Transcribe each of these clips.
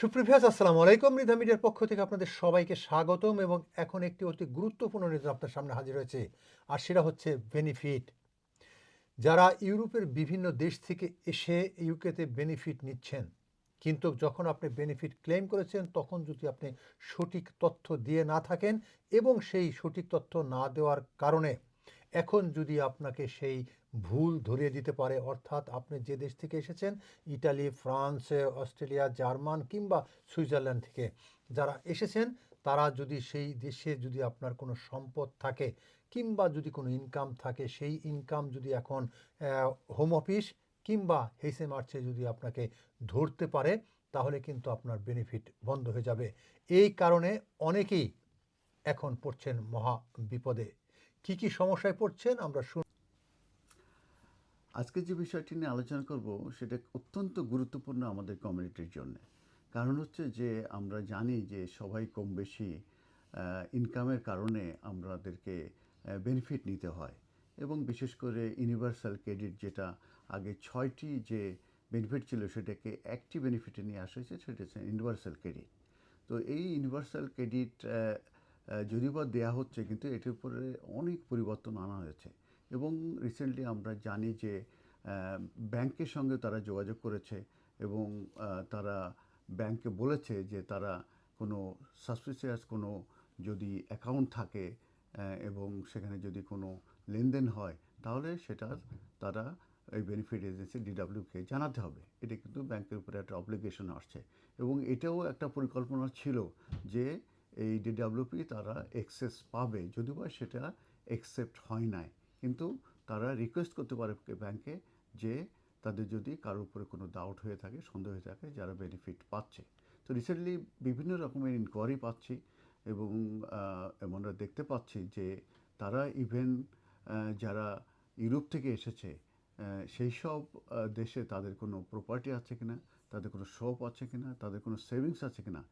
সুপ্রিভিয়াস আসসালামু আলাইকুম। মৃধা মিডিয়ার পক্ষ থেকে আপনাদের সবাইকে স্বাগতম এবং এখন একটি অতি গুরুত্বপূর্ণ নিউজ আপনার সামনে হাজির হয়েছে, আর সেটা হচ্ছে বেনিফিট যারা ইউরোপের বিভিন্ন দেশ থেকে এসে ইউকেতে বেনিফিট নিচ্ছেন, কিন্তু যখন আপনি বেনিফিট ক্লেম করেছেন, তখন যদি আপনি সঠিক তথ্য দিয়ে না থাকেন এবং সেই সঠিক তথ্য না দেওয়ার কারণে এখন যদি আপনাকে সেই ভুল ধরিয়ে দিতে পারে। অর্থাৎ আপনি যে দেশ থেকে এসেছেন, ইটালি, ফ্রান্স, অস্ট্রেলিয়া, জার্মান কিংবা সুইজারল্যান্ড থেকে যারা এসেছেন, তারা যদি সেই দেশে যদি আপনার কোনো সম্পদ থাকে কিংবা যদি কোনো ইনকাম থাকে, সেই ইনকাম যদি এখন হোম অফিস কিংবা হেসে মার্চে যদি আপনাকে ধরতে পারে, তাহলে কিন্তু আপনার বেনিফিট বন্ধ হয়ে যাবে। এই কারণে অনেকেই এখন পড়ছেন মহা বিপদে। কি কি সমস্যায় পড়ছেন আমরা শুন আজকে যে বিষয়টি নিয়ে আলোচনা করব, সেটা অত্যন্ত গুরুত্বপূর্ণ আমাদের কমিউনিটির জন্য। কারণ হচ্ছে যে, আমরা জানি যে, সবাই কম বেশি ইনকামের কারণে আমাদেরকে বেনিফিট নিতে হয়। এবং বিশেষ করে ইউনিভার্সাল ক্রেডিট যেটা আগে ছয়টি যে বেনিফিট ছিল, সেটাকে একটি বেনিফিটে নিয়ে আসা হয়েছে, সেটা হচ্ছে ইউনিভার্সাল ক্রেডিট তো এই ইউনিভার্সাল ক্রেডিট যদিও বা দেওয়া হচ্ছে, কিন্তু এটির উপরে অনেক পরিবর্তন আনা হয়েছে। এবং রিসেন্টলি আমরা জানি যে ব্যাংকের সঙ্গে তারা যোগাযোগ করেছে এবং তারা ব্যাংকে বলেছে যে তারা কোনো সাসপিসিয়াস কোনো যদি অ্যাকাউন্ট থাকে এবং সেখানে যদি কোনো লেনদেন হয়, তাহলে সেটা তারা এই বেনিফিট এজেন্সি ডিডাব্লিউকে জানাতে হবে। এটা কিন্তু ব্যাংকের উপরে একটা অব্লিগেশন আসছে। এবং এটাও একটা পরিকল্পনা ছিল যে এই ডিডাব্লিউপি তারা এক্সেস পাবে, যদিও বা সেটা অ্যাকসেপ্ট হয় নাই। কিন্তু তারা রিকোয়েস্ট করতে পারে ব্যাংকে যে তাদের যদি কারোর উপরে কোনো ডাউট হয়ে থাকে, সন্দেহ হয়ে থাকে, যারা বেনিফিট পাচ্ছে। তো রিসেন্টলি বিভিন্ন রকমের ইনকোয়ারি পাচ্ছি এবং আমরা দেখতে পাচ্ছি যে তারা ইভেন যারা ইউরোপ থেকে এসেছে সেই সব দেশে তাদের কোনো প্রপার্টি আছে কিনা, তাদের কোনো শপ আছে কিনা, তাদের কোনো সেভিংস আছে কিনা,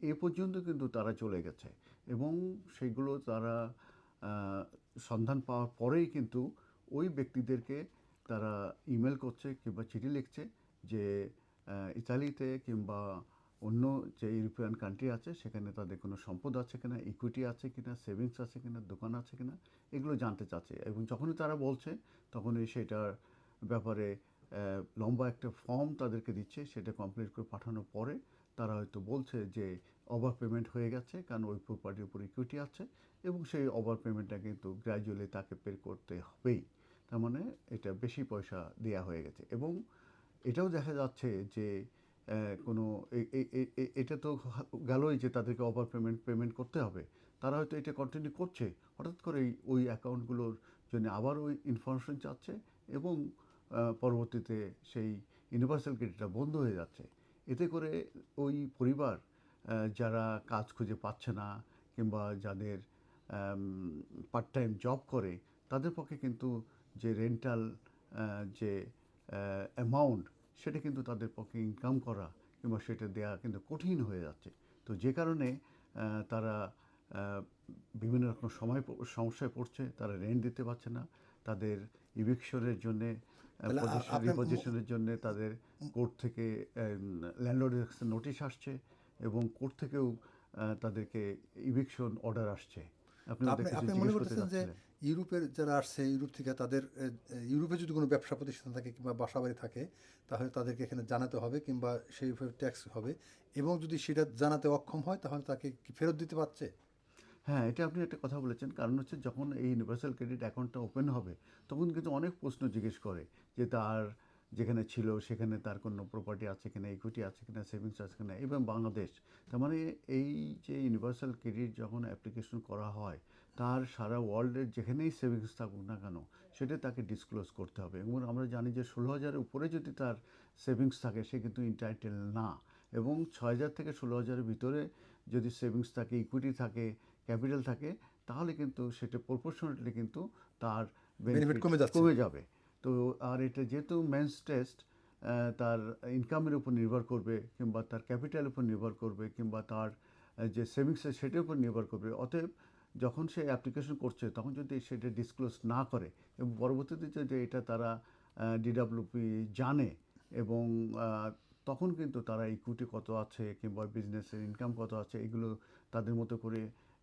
এ পর্যন্ত কিন্তু তারা চলে গেছে। এবং সেগুলো তারা সন্ধান পাওয়ার পরেই কিন্তু ওই ব্যক্তিদেরকে তারা ইমেল করছে কিংবা চিঠি লিখছে যে ইতালিতে কিংবা অন্য যে ইউরোপিয়ান কান্ট্রি আছে, সেখানে তাদের কোনো সম্পদ আছে কিনা ইকুইটি আছে কিনা সেভিংস আছে কিনা, দোকান আছে কিনা, এগুলো জানতে চাচ্ছে। এবং যখনই তারা বলছে, তখনই সেটার ব্যাপারে লম্বা একটা ফর্ম তাদেরকে দিচ্ছে, সেটা কমপ্লিট করে পাঠানোর পরে তারা হয়তো বলছে যে ওভার পেমেন্ট হয়ে গেছে, কারণ ওই প্রপার্টির উপর ইকুইটি আছে এবং সেই ওভার পেমেন্টটা কিন্তু গ্র্যাজুয়ালি তাকে পে করতে হবেই। তার মানে এটা বেশি পয়সা দেওয়া হয়ে গেছে এবং এটাও দেখা যাচ্ছে যে কোনো এটা তো গেলই যে তাদেরকে ওভার পেমেন্ট পেমেন্ট করতে হবে। তারা হয়তো এটা কন্টিনিউ করছে, হঠাৎ করে ওই অ্যাকাউন্টগুলোর জন্য আবার ওই ইনফরমেশন চাচ্ছে এবং পরবর্তীতে সেই ইউনিভার্সাল ক্রেডিটটা বন্ধ হয়ে যাচ্ছে। এতে করে ওই পরিবার যারা কাজ খুঁজে পাচ্ছে না কিংবা যাদের পার্ট টাইম জব করে, তাদের পক্ষে কিন্তু যে রেন্টাল যে অ্যামাউন্ট সেটা কিন্তু তাদের পক্ষে ইনকাম করা কিংবা সেটা দেওয়া কিন্তু কঠিন হয়ে যাচ্ছে। তো যে কারণে তারা বিভিন্ন রকম সময় সমস্যায় পড়ছে, তারা রেন্ট দিতে পারছে না। তাদের ইভিকশনের জন্যে রিপোজিশনের জন্য তাদের কোর্ট থেকে ল্যান্ডলর্ডের কাছে নোটিশ আসছে এবং কোর্ট থেকেও তাদেরকে ইভিকশন অর্ডার আসছে। আপনি আপনি মনে করতেছেন যে ইউরোপের যারা আসছে ইউরোপ থেকে তাদের ইউরোপে যদি কোনো ব্যবসা প্রতিষ্ঠান থাকে কিংবা বাসা বাড়ি থাকে তাহলে তাদেরকে এখানে জানাতে হবে কিংবা সেইভাবে ট্যাক্স হবে এবং যদি সেটা জানাতে অক্ষম হয় তাহলে তাকে কি ফেরত দিতে পারছে? হ্যাঁ এটা আপনি একটা কথা বলেছেন। কারণ হচ্ছে যখন এই ইউনিভার্সাল ক্রেডিট অ্যাকাউন্টটা ওপেন হবে, তখন কিন্তু অনেক প্রশ্ন জিজ্ঞেস করে যে তার যেখানে ছিল, সেখানে তার কোনো প্রপার্টি আছে কিনা ইকুইটি আছে কিনা সেভিংস আছে কিনা এবং বাংলাদেশ তার মানে এই যে ইউনিভার্সাল ক্রেডিট যখন অ্যাপ্লিকেশন করা হয়, তার সারা ওয়ার্ল্ডের যেখানেই সেভিংস থাকুক না কেন, সেটা তাকে ডিসক্লোজ করতে হবে। এবং আমরা জানি যে ষোলো হাজারের উপরে যদি তার সেভিংস থাকে, সে কিন্তু ইন্টাইটেল না। এবং ছয় হাজার থেকে ষোলো হাজারের ভিতরে যদি সেভিংস থাকে ইকুইটি থাকে ক্যাপিটাল থাকে তাহলে কিন্তু সেটা প্রপোর্শনেটলি কিন্তু তার বেনিফিট কমে যাচ্ছে। কমে যাবে। তো আর এটা যেহেতু মেন্স টেস্ট তার ইনকামের উপর নির্ভর করবে কিংবা তার ক্যাপিটালের উপর নির্ভর করবে কিংবা তার যে সেভিংস সেটার উপর নির্ভর করবে অতএব যখন সে অ্যাপ্লিকেশন করছে তখন যদি সেটা ডিসক্লোজ না করে এবং পরবর্তীতে যদি এটা তারা ডিডাব্লিউপি জানে এবং তখন কিন্তু তারা ইকুইটি কত আছে কিংবা বিজনেসের ইনকাম কত আছে এগুলো তাদের মতো করে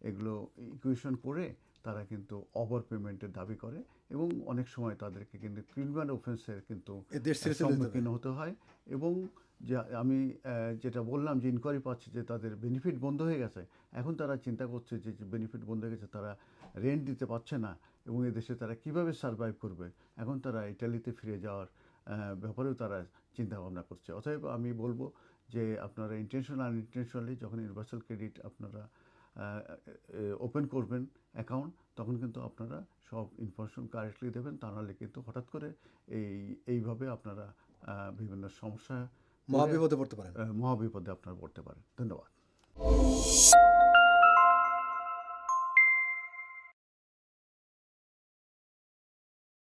এগুলো ইকুয়েশন করে তারা কিন্তু ওভার পেমেন্টের দাবি করে এবং অনেক সময় তাদেরকে কিন্তু ক্রিমিনাল অফেন্সের কিন্তু। সম্মুখীন হতে হয়। এবং যে আমি যেটা বললাম যে ইনকোয়ারি পাচ্ছি যে তাদের বেনিফিট বন্ধ হয়ে গেছে এখন তারা চিন্তা করছে যে বেনিফিট বন্ধ হয়ে গেছে তারা রেন্ট দিতে পারছে না এবং এদেশে তারা কীভাবে সার্ভাইভ করবে? এখন তারা ইটালিতে ফিরে যাওয়ার ব্যাপারেও তারা চিন্তা ভাবনা করছে। অতএব আমি বলব যে আপনারা ইন্টেনশনাল আনইনটেনশনালি যখন ইউনিভার্সাল ক্রেডিট আপনারা ওপেন করবেন অ্যাকাউন্ট তখন কিন্তু আপনারা সব ইনফরমেশন কারেক্টলি দেবেন। তা নাহলে কিন্তু হঠাৎ করে এই এইভাবে আপনারা বিভিন্ন সমস্যা মহাবিপদে পড়তে পারেন। মহাবিপদে আপনারা পড়তে পারেন। ধন্যবাদ।